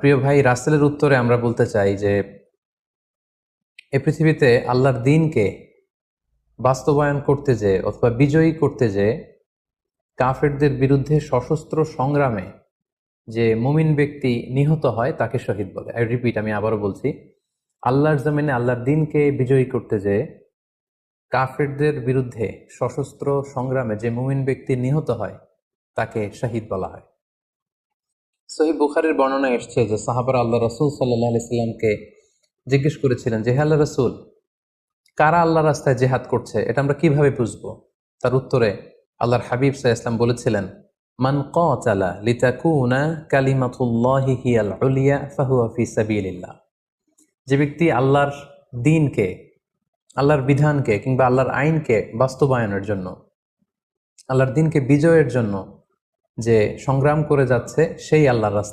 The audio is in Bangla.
প্রিয় ভাই, রাসেলের উত্তরে আমরা বলতে চাই যে, এ পৃথিবীতে আল্লাহর দিনকে বাস্তবায়ন করতে যে অথবা বিজয়ী করতে যে কাফেরদের বিরুদ্ধে সশস্ত্র সংগ্রামে যে মুমিন ব্যক্তি নিহত হয়, তাকে শহীদ বলে। আই রিপিট আমি আবারও বলছি, আল্লাহর জমিনে আল্লাহর দিনকে বিজয়ী করতে যে কাফেরদের বিরুদ্ধে সশস্ত্র সংগ্রামে যে মুমিন ব্যক্তি নিহত হয়, তাকে শহীদ বলা হয়। সহি বুখারের বর্ণনা এসছে যে সাহাবার আল্লাহ রসুল সাল্লাহ সাল্লামকে জিজ্ঞেস করেছিলেন যে আল্লাহ রসুল, কারা আল্লাহ রাস্তায় জেহাদ করছে? এটা আমরা কীভাবে বুঝব? তার উত্তরে আল্লাহর হাবিব সাহা ইসলাম বলেছিলেন, মান কালা লিতাকুনা কালিমাতুল্লাহি হিয়াল যে ব্যক্তি আল্লাহর দিনকে, আল্লাহর বিধানকে কিংবা আল্লাহর আইনকে বাস্তবায়নের জন্য, আল্লাহর দিনকে বিজয়ের জন্য যে সংগ্রাম করে যাচ্ছে সেই আল্লাহর রাস্তা